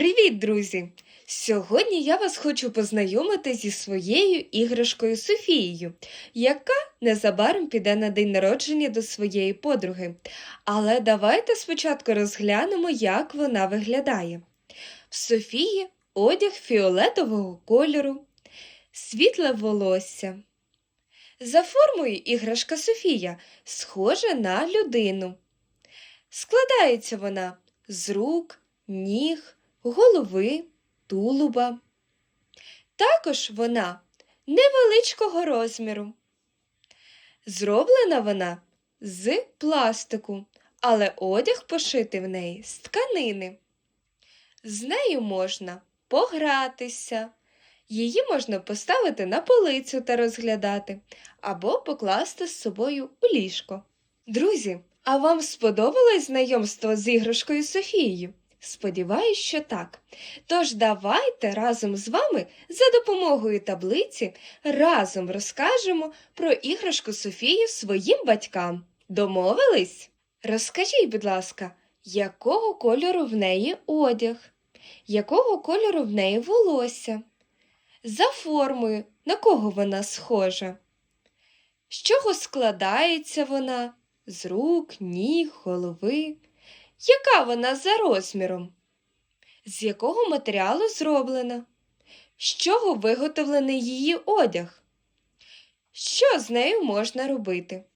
Привіт, друзі! Сьогодні я вас хочу познайомити зі своєю іграшкою Софією, яка незабаром піде на день народження до своєї подруги. Але давайте спочатку розглянемо, як вона виглядає. В Софії одяг фіолетового кольору, світле волосся. За формою іграшка Софія схожа на людину. Складається вона з рук, ніг, голови, тулуба. Також вона невеличкого розміру. Зроблена вона з пластику, але одяг пошитий в неї з тканини. З нею можна погратися, її можна поставити на полицю та розглядати, або покласти з собою у ліжко. Друзі, а вам сподобалось знайомство з іграшкою Софією? Сподіваюсь, що так. Тож давайте разом з вами за допомогою таблиці разом розкажемо про іграшку Софії своїм батькам. Домовились? Розкажіть, будь ласка, якого кольору в неї одяг, якого кольору в неї волосся? За формою, на кого вона схожа? З чого складається вона? З рук, ніг, голови? Яка вона за розміром? З якого матеріалу зроблена? З чого виготовлений її одяг? Що з нею можна робити?